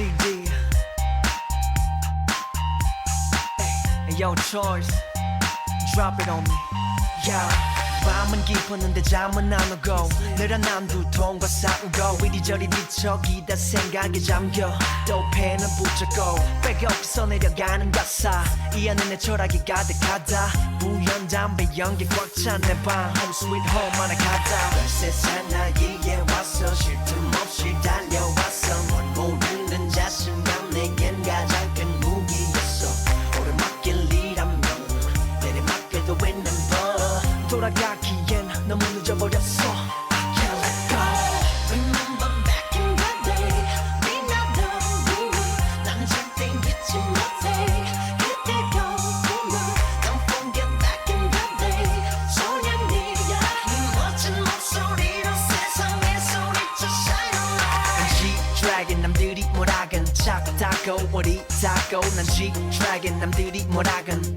GD. Hey, yo, choice. Drop it on me. Yeah. 밤은 깊었는데 잠은 안 오고 늘어난 두통과 싸우고 이리저리 뒤척이다 생각에 잠겨 또 펜을 붙잡고 빼곡서 내려가는 가사 이 안에 내 철학이 가득하다 부연 담배 연기 꽉찬내방 Home sweet home 하나 가다 세상 나에게 와서 작다고 어리다고. 난 G-Dragon 남들이 뭐라건.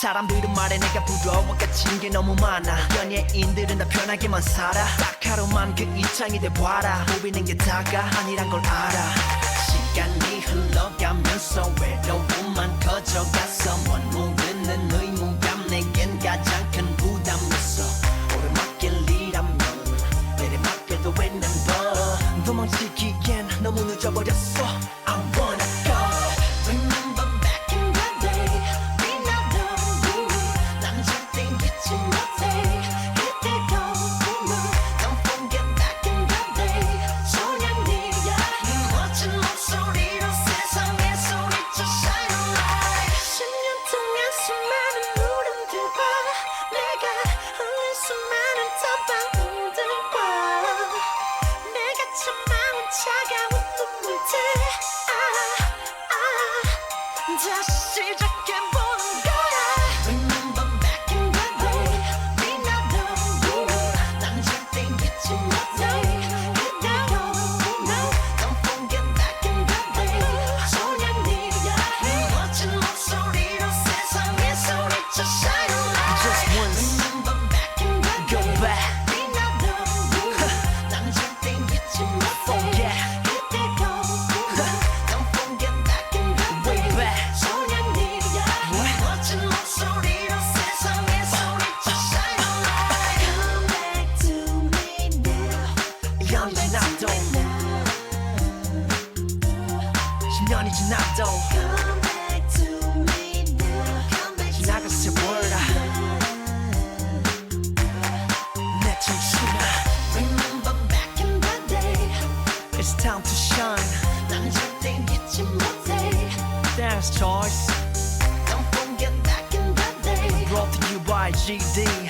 사람들은 말해 내가 부러워. 갇힌 게 너무 많아. 연예인들은 다 편하게만 살아. 딱 하루만 그 입장이 돼봐라. 보이는 게 다가 아니란 걸 알아. 시간이 흘러가면서 10년이 지나도 Come back to me now Come back 지나갔을 몰라 내 청춘아 Remember back in the day It's time to shine 난 절대 잊지 못해 Dance choice Don't forget back in the day Brought to you by GD